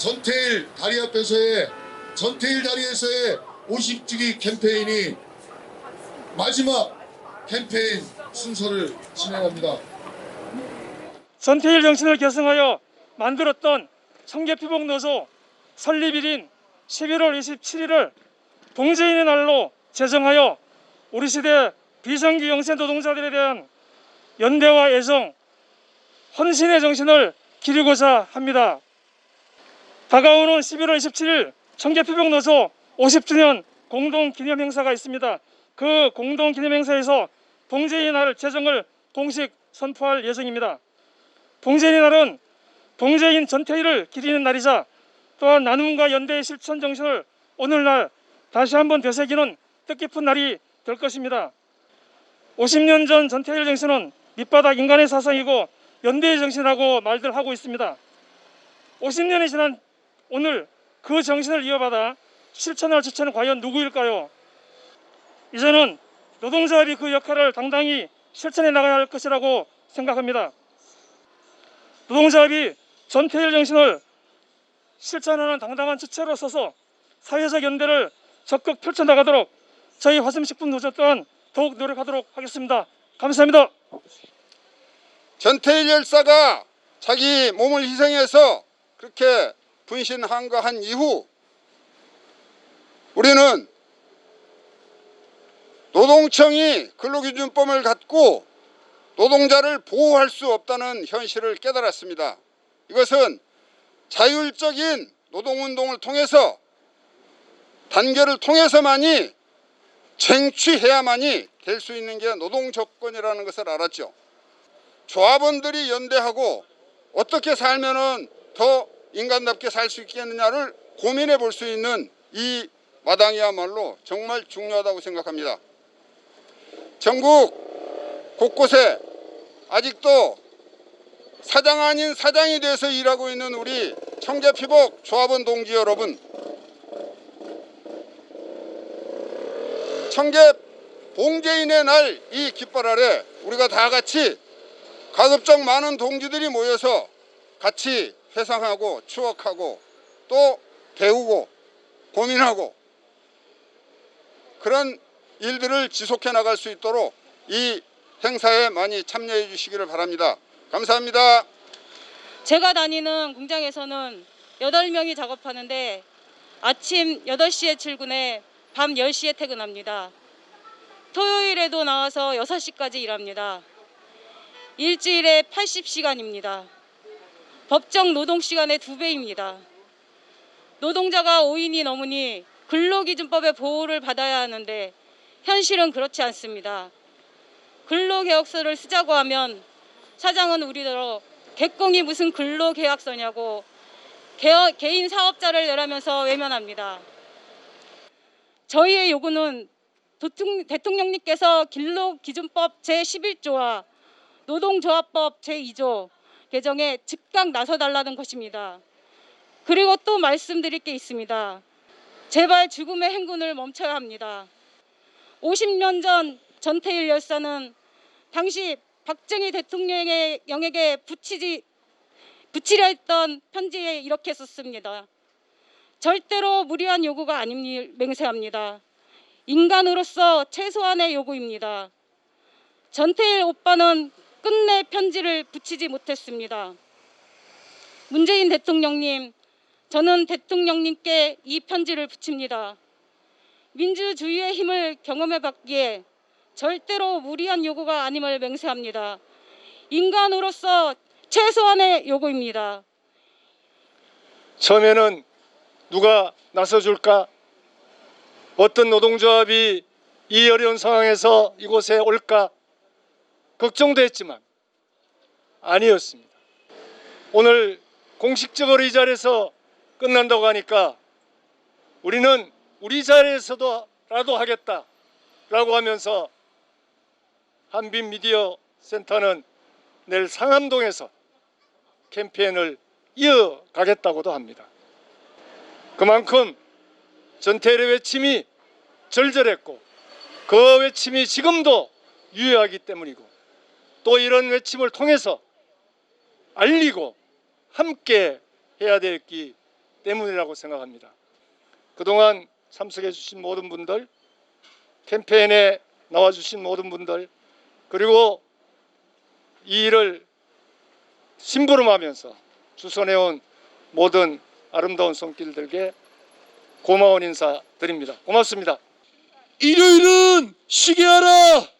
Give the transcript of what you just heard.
전태일 다리 앞에서의 전태일 다리에서의 50주기 캠페인이 마지막 캠페인 순서를 진행합니다. 전태일 정신을 계승하여 만들었던 청계피복노소 설립일인 11월 27일을 봉제인의 날로 제정하여 우리 시대 비정규 영세 노동자들에 대한 연대와 애정, 헌신의 정신을 기리고자 합니다. 다가오는 11월 27일 청계피복노소 50주년 공동 기념 행사가 있습니다. 그 공동 기념 행사에서 봉제인의 날 제정을 공식 선포할 예정입니다. 봉제인의 날은 봉제인 전태일을 기리는 날이자 또한 나눔과 연대의 실천 정신을 오늘날 다시 한번 되새기는 뜻깊은 날이 될 것입니다. 50년 전 전태일 정신은 밑바닥 인간의 사상이고 연대의 정신이라고 말들 하고 있습니다. 50년이 지난 오늘 그 정신을 이어받아 실천할 지체는 과연 누구일까요? 이제는 노동조합이 그 역할을 당당히 실천해 나가야 할 것이라고 생각합니다. 노동조합이 전태일 정신을 실천하는 당당한 주체로 서서 사회적 연대를 적극 펼쳐나가도록 저희 화성식품 노조 또한 더욱 노력하도록 하겠습니다. 감사합니다. 전태일 열사가 자기 몸을 희생해서 그렇게 분신한거한 이후 우리는 노동청이 근로기준법을 갖고 노동자를 보호할 수 없다는 현실을 깨달았습니다. 이것은 자율적인 노동운동을 통해서 단결을 통해서만이 쟁취해야만이 될 수 있는 게 노동 조건이라는 것을 알았죠. 조합원들이 연대하고 어떻게 살면은 더 인간답게 살 수 있겠느냐를 고민해 볼 수 있는 이 마당이야말로 정말 중요하다고 생각합니다. 전국 곳곳에 아직도 사장 아닌 사장이 돼서 일하고 있는 우리 청계피복 조합원 동지 여러분 청계 봉제인의 날 이 깃발 아래 우리가 다 같이 가급적 많은 동지들이 모여서 같이 회상하고 추억하고 또 배우고 고민하고 그런 일들을 지속해 나갈 수 있도록 이 행사에 많이 참여해 주시기를 바랍니다. 감사합니다. 제가 다니는 공장에서는 8명이 작업하는데 아침 8시에 출근해 밤 10시에 퇴근합니다. 토요일에도 나와서 6시까지 일합니다. 일주일에 80시간입니다. 법정 노동 시간의 두 배입니다. 노동자가 5인이 넘으니 근로기준법의 보호를 받아야 하는데 현실은 그렇지 않습니다. 근로계약서를 쓰자고 하면 사장은 우리더러 개공이 무슨 근로계약서냐고 개- 개인 사업자를 내라면서 외면합니다. 저희의 요구는 대통령님께서 근로기준법 제11조와 노동조합법 제2조 개정에 즉각 나서달라는 것입니다. 그리고 또 말씀드릴 게 있습니다. 제발 죽음의 행군을 멈춰야 합니다. 50년 전 전태일 열사는 당시 박정희 대통령의 영에게 붙이지 붙이려 했던 편지에 이렇게 썼습니다. 절대로 무리한 요구가 아님을 맹세합니다. 인간으로서 최소한의 요구입니다. 전태일 오빠는 끝내 편지를 붙이지 못했습니다. 문재인 대통령님, 저는 대통령님께 이 편지를 붙입니다. 민주주의의 힘을 경험해 봤기에 절대로 무리한 요구가 아님을 맹세합니다. 인간으로서 최소한의 요구입니다. 처음에는 누가 나서줄까? 어떤 노동조합이 이 어려운 상황에서 이곳에 올까? 걱정도 했지만 아니었습니다. 오늘 공식적으로 이 자리에서 끝난다고 하니까 우리는 우리 자리에서도라도 하겠다라고 하면서 한빛 미디어 센터는 내일 상암동에서 캠페인을 이어가겠다고도 합니다. 그만큼 전태일의 외침이 절절했고 그 외침이 지금도 유효하기 때문이고 또 이런 외침을 통해서 알리고 함께 해야 될게 때문이라고 생각합니다. 그동안 참석해 주신 모든 분들, 캠페인에 나와 주신 모든 분들, 그리고 이 일을 심부름하면서 주선해온 모든 아름다운 손길들께 고마운 인사 드립니다. 고맙습니다. 일요일은 쉬게 하라.